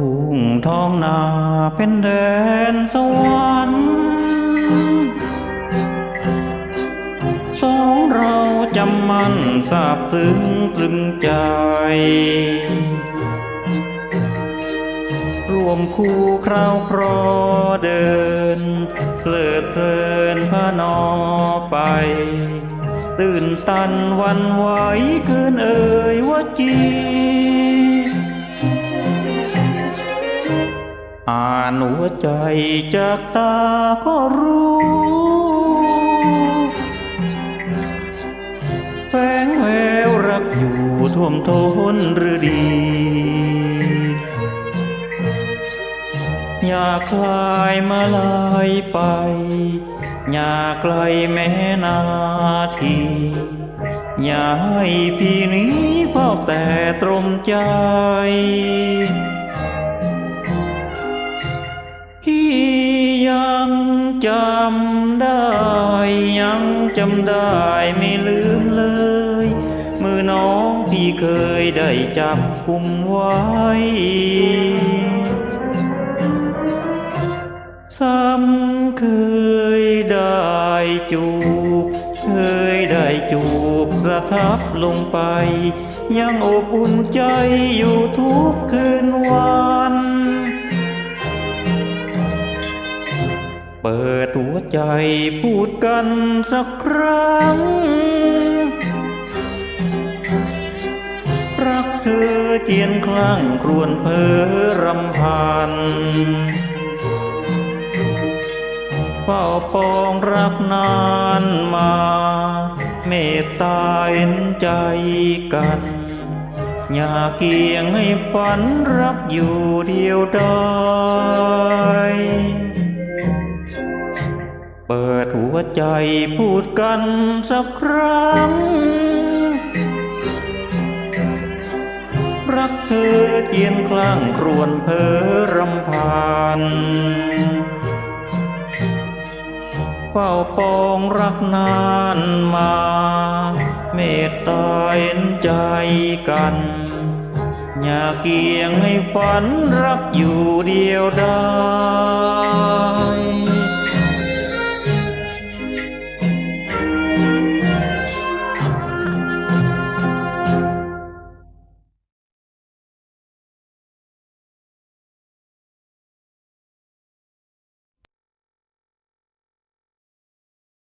ทุ่งท้องนาเป็นแดนสวรรค์สองเราจำมันทราบซึ้งตรึงใจ รวมคู่คราวครอเดินเพลิดเพลินพานอไป ตื่นตันวันไหวคืนเอ่ยว่าจี อ่านหัวใจจากตาก็รู้ แฝงแววรักอยู่ท่วมท้นหรือดี อยากคลายมาลายไป อยากไกลแม้นาที อย่าให้พี่นี้พอกแต่ตรมใจำได้ ยังจำได้ไม่ลืมเลย มือน้องพี่เคยได้จับคุมไว้ซ้ำเคยได้จูบ เคยได้จูบประทับลงไป ยังอบอุ่นใจอยู่ทุกคืนวัน ใจพูดกันสักครั้ง รักเธอเจียนคลั่งครวนเพอรำพันเฝ้าปองรักนานมา เมตตาเห็นใจกันอย่าเคียงให้ฝันรักอยู่เดียวดาย เปิดหัวใจพูดกันสักครั้ง รักเธอเจียนคลั่งครวนเพอรำพันเฝ้าปองรักนานมา เมตตาเห็นใจกัน อย่าเกียงให้ฝันรักอยู่เดียวได้